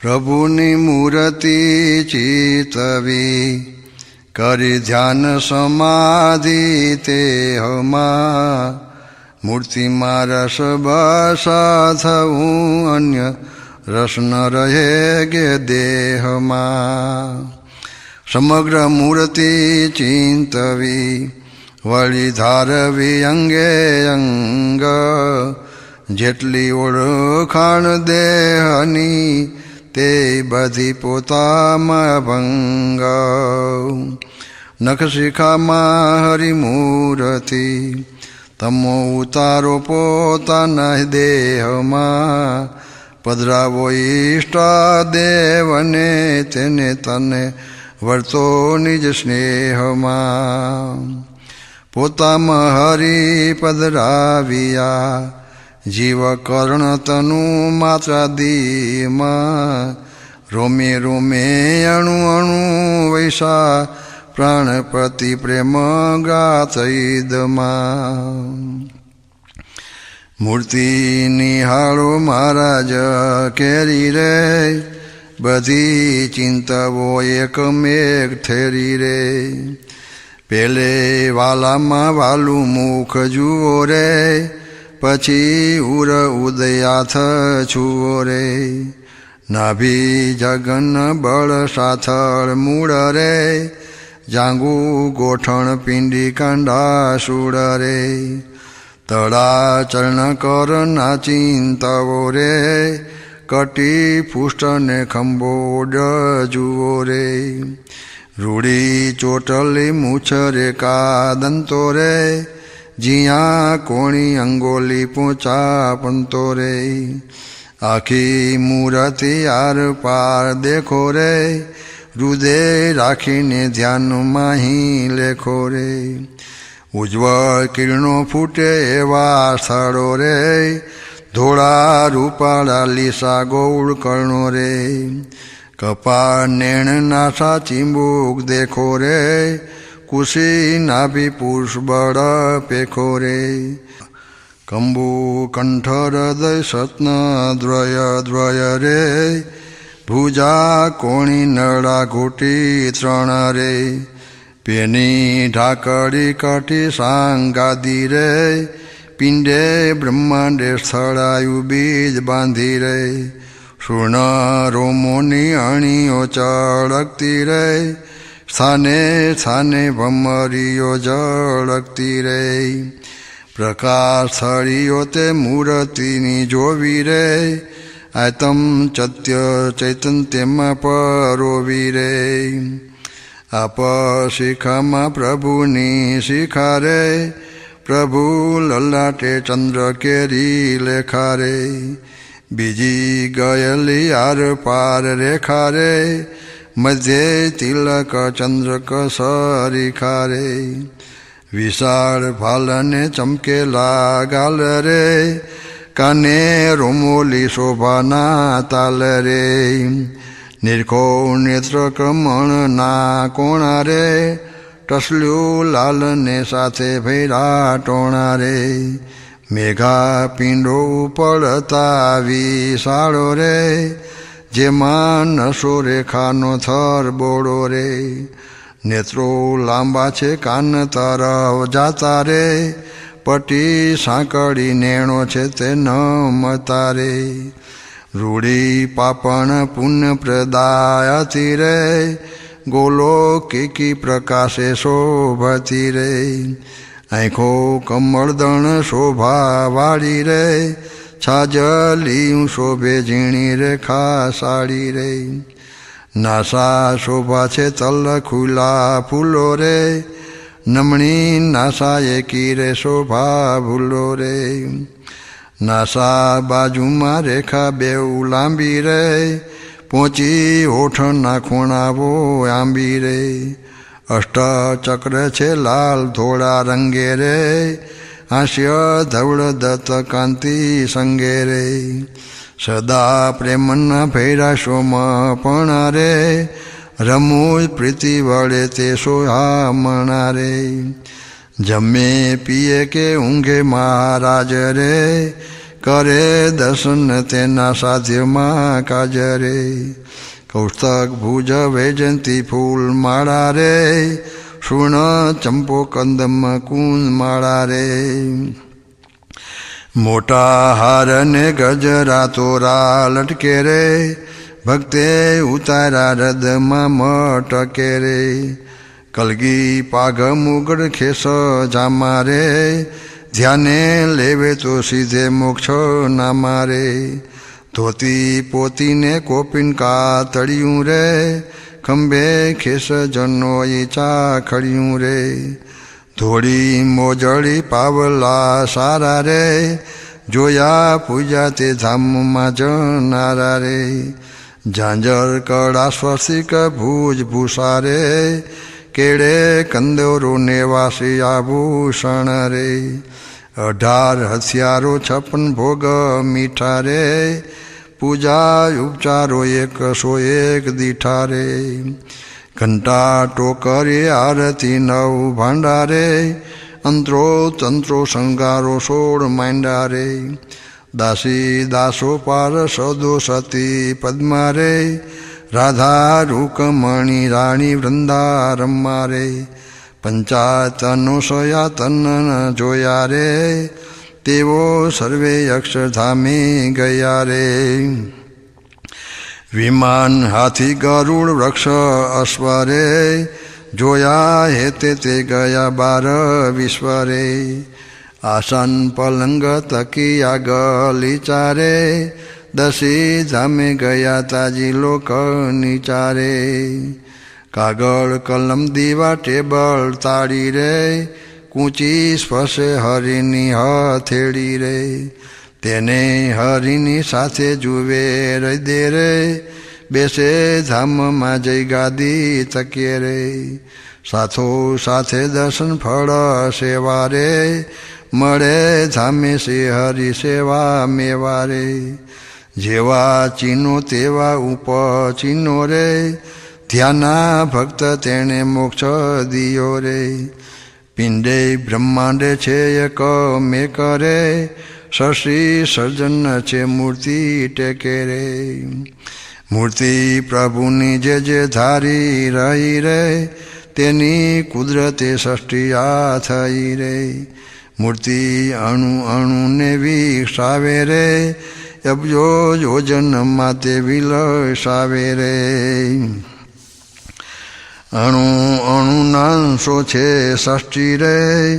પ્રભુની મૂર્તિ ચિતવી કરી ધ્યાન સમાધિ તે હમા. મૂર્તિમાં રસ બસા થવું અન્ય રસ રહે ગે દેહમાં. સમગ્ર મૂર્તિ ચિંતવી, વળી ધારવી અંગે અંગ. જેટલી ઓળખાણ દેહની તે બધી પોતામાં ભંગ. નખશિખામાં હરિમૂર્તિ તમો ઉતારો પોતાના દેહમાં. પધરાવો ઈષ્ટ દેવને તેને તને વર્તો નિજ સ્નેહમાં. પોતામાં હરી પધરાવિયા જીવ કર્ણ તનુ માત્ર દીમાં. રોમે રોમે અણુ અણુ વૈસા પ્રાણપતિ પ્રેમ ગાતઈદમાં મૂર્તિ નિહાળો મહારાજ, કેરી રે. બધી ચિંતાઓ એકમેક ઠેરી રે. પેલે વાલામાં વાલું મુખ જુઓ રે. પછી ઉર ઉદયાથ છુઓ રે. નાભી જગન બળ સાથળ મૂળ રે. જાંગુ ગોઠણ પિંડી કાંડા સુડ રે. તળા ચરણ કર ના ચિંતાઓ રે. કટી પુષ્ટ ને ખંભોડ જુઓ રે. રૂડી ચોટલી મૂછ રે કાદંતો રે. જીયા કોણી અંગોલી પૂછા પંતો રે. આખી મૂરતિ આર પાર દેખો રે. હૃદય રાખીને ધ્યાન માહી લેખો રે. ઉજ્જવળ કિરણો ફૂટે એવા સ્થળો રે. ધોળા રૂપાળા લીસા ગૌળ કર્ણો રે. કપા નેણ નાસા ચીંબુક દેખો રે. કુશી નાભી પુરુષ બળ પેખો રે કંબુ કંઠ હૃદય સત્ન દ્વય દ્વય રે ભુજા કોણી નળા ઘૂટી ત્રણ રે પેની ઢાકડી કઠી સાંગાદી રે પિંડે બ્રહ્માંડે સ્થળાયું બીજ બાંધી રે સુણ રોમોની અણીઓ ચળકતી રે સ્થાને સ્થાને ભમરીઓ ઝળકતી રે પ્રકાશ સળિયો તે મૂર્તિની જોવી રે આતમ ચત્ય ચૈતન તેમાં પરોવી રે આપ શિખામાં પ્રભુની શિખા રે પ્રભુ લલાટે ચંદ્ર કેરી લેખા રે બીજી ગયેલી આર પાર રેખા રે મધ્યે તિલક ચંદ્રક સરિખા રે વિશાળ ફાલને ચમકેલા ગાલ રે કાને રોમોલી શોભાના તાલ રે નિરખો નેત્ર કમણ ના કોણા રે ટસલ્યું લાલને સાથે ભૈરા ટોણા રે મેઘા પિંડો પડતા વિશાળો રે જેમાં નશો રેખાનો થર બોળો રે. નેત્રો લાંબા છે, કાન તરફ જાતા રે. પટી સાંકળી નેણો છે, તે ન મતા રે. રૂડી પાપણ પુણ્ય પ્રદાયતી રે. ગોલો કીકી પ્રકાશે શોભતી રે. આંખો કમળદણ શોભા વાળી રે. છાજલી શોભે ઝીણી રેખા સાડી રે નાસા શોભા છે તલ ખુલા ફૂલો રે. નમણી નાસા એકી રે શોભા ભૂલો રે. નાસા બાજુમાં રેખા બેઉ લાંબી રે. પહોંચી હોઠના ખૂણાવો આંબી રે. અષ્ટ ચક્ર છે લાલ ધોળા રંગે રે. હાસ્ય ધવળ દત્ત કાંતિ સંગે રે. સદા પ્રેમના ફેરા સોમ પણ રે રમૂજ પ્રીતિ વળે તે સોહા રે. જમે પીએ કે ઊંઘે મહારાજ રે. કરે દર્શન તેના સાધ્યમાં કાજરે કૌસ્તક ભુજ વેજંતી ફૂલ માળા રે. શૃણ ચંપો કંદમ કુંદ માળા રે. મોટા હાર ને ગજરા તોરા લટકે રે. ભક્તે ઉતારા રદમાં મટકે રે. કલગી પાઘ મુગડ ખેસ જામા રે. ધ્યાને લેવે તો સીધે મોક્ષ ના મારે ધોતી પોતીને કોપિન કા તળિયું રે. ખંભે ખેસ જનો એ ચા ખડ્યું રે. ધોળી મોજળી પાવલા સારા રે. જોયા પૂજા તે ધામમાં જનારા રે. ઝાંઝર કડા સ્વસ્તિક ભુજ ભૂષા રે કેળે કંદોરો નેવાસી આભૂષણ રે. અઢાર હથિયારો છપ્પન ભોગ મીઠા રે. પૂજા ઉપચારો એક દીઠા રે ઘંટા ટોકરે આરતી નવ ભાંડારે. અંતરો તંત્રો શંગારો સોળ માંડારે. દાસી દાસો પાર સદો સતી પદ્મારે. રાધા રૂકમણી રાણી વૃંદા રમ્મારે. પંચાતનો સયાતન જોયા રે તેઓ સર્વે અક્ષરધામે ગયા રે વિમાન હાથી ગરુડ વૃક્ષ અશ્વરે જોયા હેતે તે ગયા બાર વિશ્વરે આસન પલંગ તકી આગલી ચારે દસી ધામે ગયા તાજી લોક નીચારે કાગળ કલમ દીવા ટેબલ તાળી રે કૂંચી સ્પર્શે હરિની હથેળી રે. તેને હરિની સાથે જુએ હૃદય રે. બેસે ધામમાં જઈ ગાદી તકે રે. સાથો સાથે દર્શન ફળ સેવા રે. મળે ધામે સે હરિ સેવા મેવા રે. જેવા ચીનો તેવા ઉપ ચીનો રે. ધ્યાના ભક્ત તેણે મોક્ષ દિયો રે. પિંડે બ્રહ્માંડે છે એક, મે કરે શશી સર્જન છે મૂર્તિ ટેકે રે. મૂર્તિ પ્રભુની જે જે ધારી રહી રે, તેની કુદરતે ષષ્ઠી આ થઈ રે. મૂર્તિ અણુ અણુને વિકસાવે રે, અબજો યોજનમાં તે વિલસાવે રે. અણુ અણુ નાંશો છે ષષ્ઠી રે,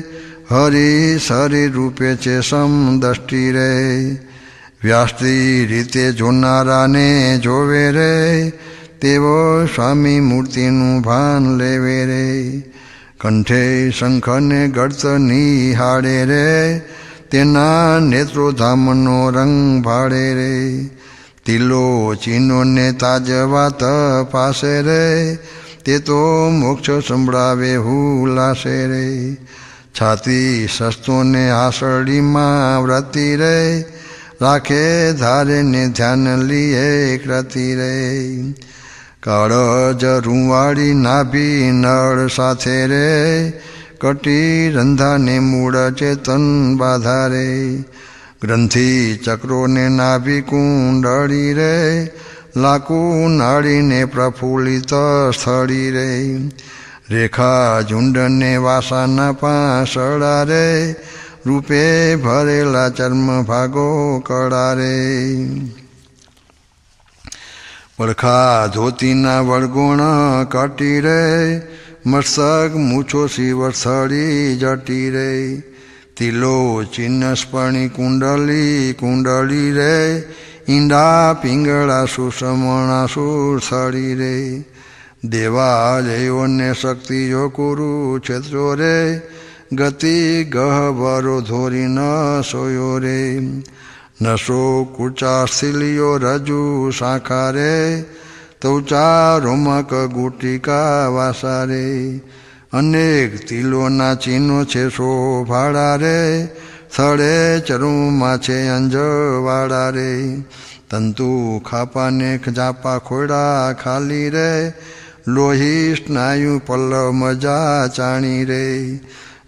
હરિ શરીર રૂપે છે સમદષ્ટિ રે. વ્યાસ્તી રીતે જોનારાને જોવે રે, તેવો સ્વામી મૂર્તિનું ભાન લેવે રે. કંઠે શંખને ગળત નિહાળે રે, તેના નેત્રો ધામનો રંગ ભાડે રે. તિલો ચીનોને તાજવા તપાસે રે તે તો મોક્ષ સંભળાવે હુલાશે રે છાતી સસ્તોને આસળીમાં વ્રતી રે રાખે ધારે ને ધ્યાન લીએ ક્રતિ રે કાળજ રૂવાળી નાભી નળ સાથે રે. કટી રંધાને મૂળ ચેતન બાધારે ગ્રંથિ ચક્રોને નાભી કુંડળી રે. લાકુ નાળીને પ્રફુલ્લિત સ્થળી રે રેખા ઝુંડને વાસાના પાસળા રે. રૂપે ભરેલા ચર્મ ભાગો કળા રે. વળખા ધોતીના વળગુણ કટી રે. મસ્તક મૂછો શિવરથળી જટી રે. તિલો ચિન્નસ્પણી કુંડલી કુંડળી રે. ઈંડા પિંગળા સુષમણા સુરથળી રે. દેવાલયોને શક્તિઓ છેત્રો રે. ગતિ ગહબરો ધોરી ન સોયો રે. નશો કુચા શિલિયો રજુ શાખા રે. તૌચા રોમક ગુટિકા વાસા રે. અનેક તિલોના ચિહ્નો છે શોભાળા રે. સ્થળે ચરુમાં છે અંજવાડા રે તંતુ ખાપાને જાપા ખોડા ખાલી રે લોહી સ્નાયુ પલ્લવ મજા ચાણી રે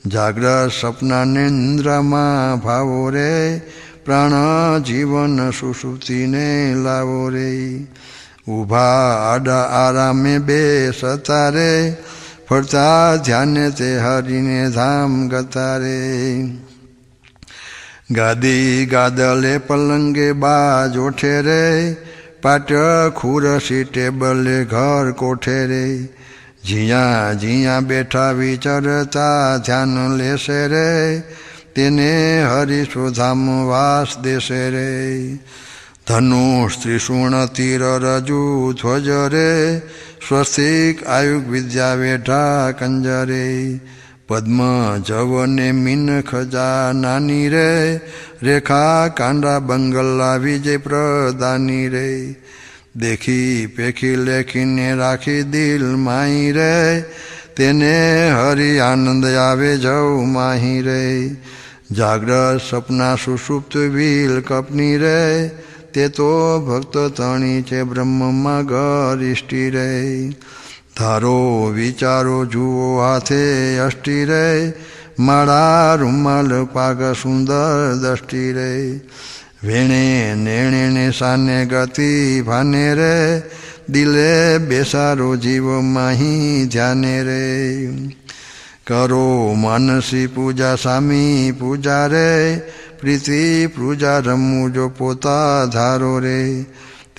જાગ્રત સપના નિંદ્રામાં ભાવો રે પ્રાણ જીવન સુસુપ્તિને લાવો રે ઊભા આડા આરામે બે સતારે ફરતા ધ્યાને તે હરીને ધામ ગતા રે ગાદી ગાદલે પલંગે બાજ ઓઠે રે પાટ્ય ખુરશી ટેબલે ઘર કોઠે રે. જીયા જીયા બેઠા વિચરતા ધ્યાન લેશે રે, તેને હરિશુધામ વાસ દેશે રે. ધનુષ ત્રિશુણ તીર રજુ ધ્વજ રે, સ્વસ્તિક આયુગ વિદ્યા વેઢા કંજરે. પદ્મ જવને મીન ખજા નાની રે. રેખા કાંડા બંગલા વિજય પ્રદાની રે. દેખી પેખી લેખીને રાખી દિલ માહી રે. તેને હરિ આનંદ આવે જવ માહી રે. જાગ્રત સપના સુષુપ્ત વીલ કપની રે. તે તો ભક્ત તણી છે બ્રહ્મમાં ગરિષ્ઠી રે. ધારો, વિચારો, જુઓ, હાથે અષ્ટિ રે, માળા, રૂમાલ, પાગ, સુંદર દષ્ટિ રે. વેણે, નેણે ને સાને ગતિ, ભાને રે, દિલે, બેસારો, જીવ, માહી, ધ્યાને રે. કરો, માનસી પૂજા, સામી પૂજા રે, પ્રીતિ, પૂજા રમવું જો પોતા ધારો રે.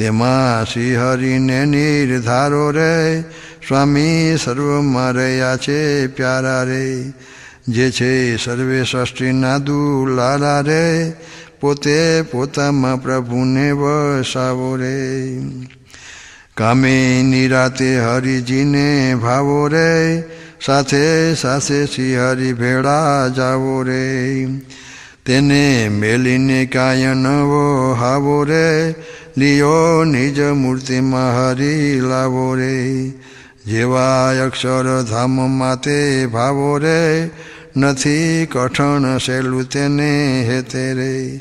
તેમાં શ્રીહરિને નિર્ધારો રે. સ્વામી સર્વમાં રહ્યા છે પ્યારા રે. જે છે સર્વે સૃષ્ટિના દુલારા રે. પોતે પોતામાં પ્રભુને વસાવો રે. કામે નિરાતે હરિજીને ભાવો રે. સાથે સાથે શ્રીહરિ ભેળા જાવો રે. તેને મેલીને કાય નવો હાવો રે. લિયો નિજ મૂર્તિમાં હરી લાવો રે. જેવા અક્ષર ધામમાં તે ભાવો રે. નથી કઠણ સહેલું તેને હેતે રે.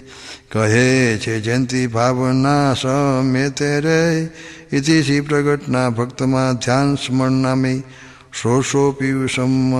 કહે છે જયંતિ ભાવના સમેતે રે. ઇતિ શ્રી પ્રગટના ભક્તમાં ધ્યાન સ્મરણ નામે. શોષો પીયુષમ